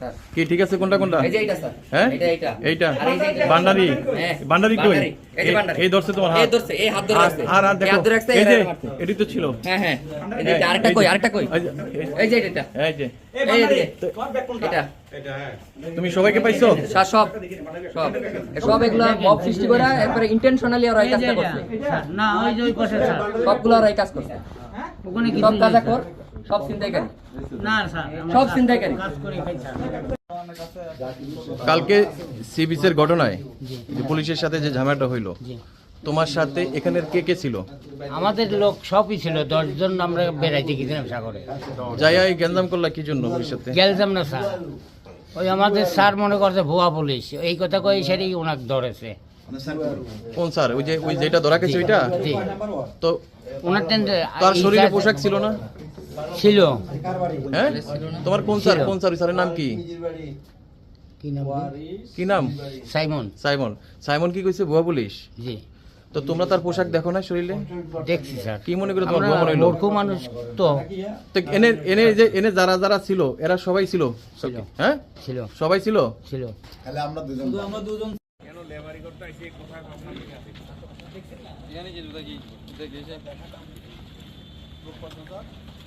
Sir কি ঠিক আছে কোনটা কোনটা এই যে এইটা স্যার হ্যাঁ এটা এইটা এইটা এই যে এইটা। বান্ডারি হ্যাঁ, বান্ডারি কই এই যে বান্ডারি। এই ধরছে তোমার এই ধরছে, এই হাত ধরে আর- আর আর এই দেখো হাত ধরে রাখছে, এই যে এটি তো ছিল হ্যাঁ হ্যাঁ এই যে এটা, আরেকটা কই আরেকটা কই এই যে- এটা এই যে এই এদিকে এটা তুমি সবাইকে পাইছো স্যার সব সব সব এগুলা মব সৃষ্টি করে একবারে ইন্টেনশনালি ওরা এই কাজটা করছে না ওই যে ওই পাশে স্যার সবগুলো ওরা এই কাজ করছে ওখানে কি সব কাজা কর সব চিন্তাইকারী না স্যার সব ছিনতাইকারী। কাজ করি খাই স্যার। কালকে সি বিচের ঘটনায় যে পুলিশের সাথে যে ঝামেলাটা হইল তোমার সাথে এখানের কে কে ছিল? আমাদের লোক সবই ছিল দশজন আমরা বেড়াইতে গেছিলাম সাগরে। যাইয়া এই গ্যাঞ্জাম করলা কি জন্য পুলিশের সাথে না স্যার। ওই আমাদের স্যার মনে করছে ভুয়া পুলিশ। এই কথা কই সেটাই ওনাক ধরেছে। কোন স্যার? ওই যে ওই যেটা ধরা গেছে ওইটা? তো ওনার তার শরীরে পোশাক ছিল না? ছিল। হ্যাঁ? তোমার কোন স্যার? কোন স্যার? স্যারের নাম কি? কি নাম? সাইমন। সাইমন। সাইমন কি কইছে? ভুয়া পুলিশ? জি। তো তোমরা তার পোশাক দেখো না শরীরে? দেখছি স্যার। কি মনে করে তোমার আমরা ভুয়া মনে হইল? মূর্খ মানুষ তো। তো এনে এনে যে এনে যারা যারা ছিল এরা সবাই ছিল। হ্যাঁ? ছিল। সবাই ছিল? ছিল।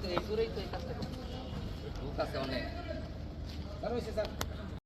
তো এই করেই তো এই কাজটা করছে। লোক আছে অনেক